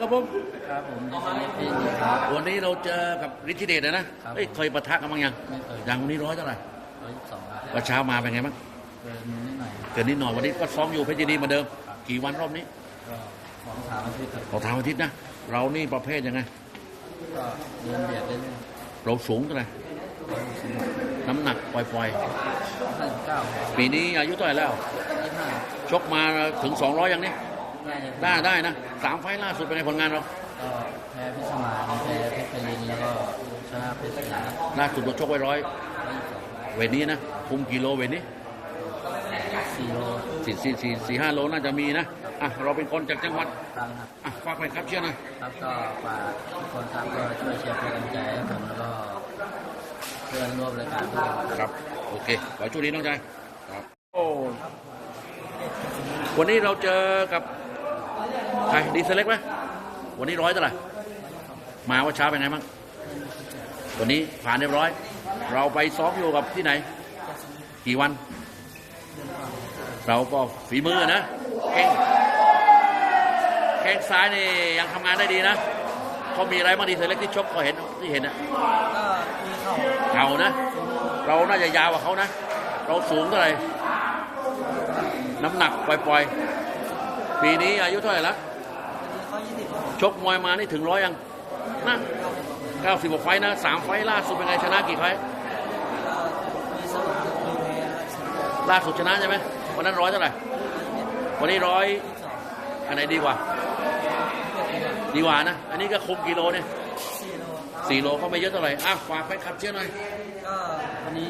ครับผมครับผมดิฉันเอฟพีครับวันนี้เราเจอกับฤทธิเดชนะนะครับเอ้ยเคยปะทะกันบ้างยังไม่เคยยังวันนี้ร้อยเท่าไหร่ร้อยสองครับวันเช้ามาเป็นไงบ้างเกินนิดหน่อยเกินนิดหน่อยวันนี้ก็ซ้อมอยู่เพชรยินดีเหมือนเดิม กี่วันรอบนี้ก็ของสามอาทิตย์ครับเราทางอาทิตย์นะ เรานี่ประเภทยังไงก็เดินเบียดเรื่อยเราสูงเท่าไหร่ๆร้อยหกสิบน้ำหนักปล่อยห้าสิบเก้าๆปีนี้อายุเท่าไหร่แล้วยี่สิบห้าชกมาถึง 200 ยังนี่ น่าจะได้ได้นะสามไฟล์ล่าสุดเป็นไงผลงานเราก็แพ้พิสมานแพ้เพชรพลินแล้วก็ชนะเพชรสยามร้อยล่าสุดเราชกไว้ร้อยยี่สิบสองเวทนี้นะคุมกิโลเวทนี้สี่โลสี่สี่สี่สี่ห้าโลน่าจะมีนะอะเราเป็นคนจากจังหวัดตังครับอะฝากไปครับเชื่อหน่อยครับก็ฝากทุกคนครับก็ช่วยเชียร์เป็นกำลังใจให้ผมแล้วก็เพื่อนร่วมรายการทุกคนครับครับโอเคขอให้โช่วยดีน้องชายครับโอ้วันนี้เราเจอกับ ใครดีเซเล็กไหมวันนี้ร้อยเท่าไหร่มาว่าเช้าเป็นไงบ้างวันนี้ผ่านเรียบร้อย เราไปซ้อมอยู่กับที่ไหน กี่วัน เราก็ฝีมือนะแข้งแข้งซ้ายนี่ยังทำงานได้ดีนะเขามีอะไรบ้างดีเซเล็กที่ชกก็เห็นที่เห็นนะก็มีเข้าเขานะ เราน่าจะยาวกว่าเขานะ เราสูงเท่าไหร่น้ำหนักปล่อยๆ ปีนี้อายุเท่าไหร่ละเขายี่สิบ ชกมวยมานี่ถึงร้อยยังนะเก้าสิบกว่าไฟต์นะสามไฟต์ล่าสุดเป็นไงชนะกี่ไฟต์ล่าสุดชนะใช่ไหมวันนั้นร้อยเท่าไหร่วันนี้ร้อยอันไหนดีกว่า ดีกว่านะ อันนี้ก็คุมกิโลเนี่ยสี่โลสี่โลก็ไม่เยอะเท่าไหร่อ้าวฝากไปขับเชื่อหน่อย ก็วันนี้